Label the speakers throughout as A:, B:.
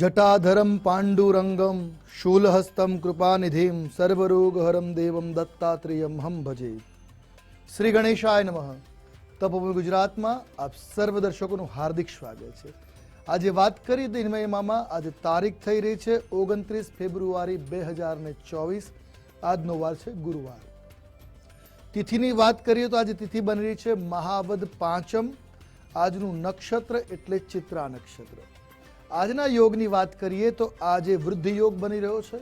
A: જટાધરમ પાંડુરંગમ શૂલહસ્તમ કૃપાનિધિમ સર્વરોગહરમ દેવમ દત્તાત્રેયમ હમ ભજે શ્રી ગણેશાય નમઃ તપોભૂમિ ગુજરાતમાં આપ સર્વ દર્શકોનું હાર્દિક સ્વાગત છે। આજે વાત કરી દિનમયમાં આજે તારીખ થઈ રહી છે ઓગણત્રીસ ફેબ્રુઆરી બે હજાર ને ચોવીસ, આજનો વાર છે ગુરુવાર। તિથિની વાત કરીએ તો આજે તિથિ બની રહી છે મહાવદ પાંચમ, આજનું નક્ષત્ર એટલે ચિત્રા નક્ષત્ર। આજના યોગની વાત કરીએ તો આજે વૃદ્ધિ યોગ બની રહ્યો છે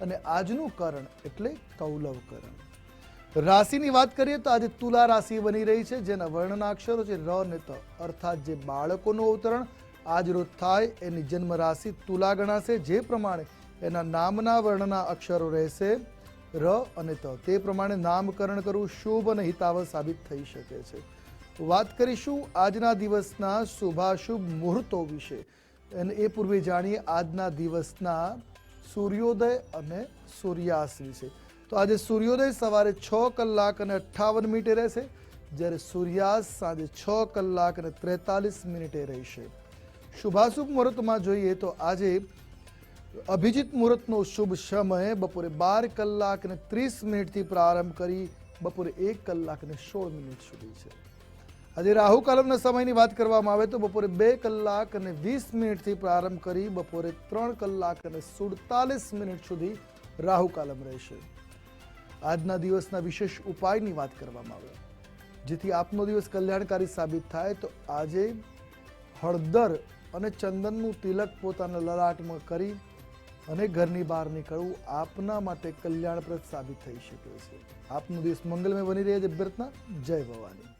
A: અને આજનું કરણ એટલે કૌલવ કરણ રાશિની વાત કરીએ તો આજે તુલા રાશિ બની રહી છે, જેના વર્ણના અક્ષરો છે ર ને ત. અર્થાત જે બાળકોનું અવતરણ આજ રોજ થાય, એની જન્મ રાશિ તુલા ગણાશે, જે પ્રમાણે એના નામના વર્ણના અક્ષરો રહેશે ર અને ત. તે પ્રમાણે નામકરણ કરવું શુભ અને હિતાવહ સાબિત થઈ શકે છે. વાત કરીશું આજના દિવસના શુભાશુભ મુહૂર્તો વિશે. અને એ પૂર્વે જાણીએ આજના દિવસના સૂર્યોદય અને સૂર્યાસ્ત વિશે. તો આજે સૂર્યોદય સવારે છ કલાક અને અઠ્ઠાવન મિનિટે રહેશે, જ્યારે સૂર્યાસ્ત સાંજે છ કલાક અને ત્રેતાલીસ મિનિટે રહેશે. શુભાશુભ મુહૂર્તમાં જોઈએ તો આજે અભિજીત મુહૂર્તનો શુભ સમય બપોરે બાર કલાક અને ત્રીસ મિનિટથી પ્રારંભ કરી બપોરે એક કલાક અને સોળ મિનિટ સુધી છે. આજે રાહુ કાલમના સમયની વાત કરવામાં આવે તો બપોરે બે કલાક અને વીસ મિનિટથી પ્રારંભ કરી બપોરે ત્રણ કલાક અને સુડતાલીસ મિનિટ સુધી રાહુ કાલમ રહેશે. આજના દિવસના વિશેષ ઉપાયની વાત કરવામાં આવે. જેથી આપનો દિવસ કલ્યાણકારી સાબિત થાય તો આજે હળદર અને ચંદનનું તિલક પોતાના લલાટમાં કરી અને ઘરની બહાર નીકળવું આપના માટે કલ્યાણપ્રદ સાબિત થઈ શકે છે. આપનો દિવસ મંગલમય બની રહે. છે અભ્યર્થના જય ભવાની.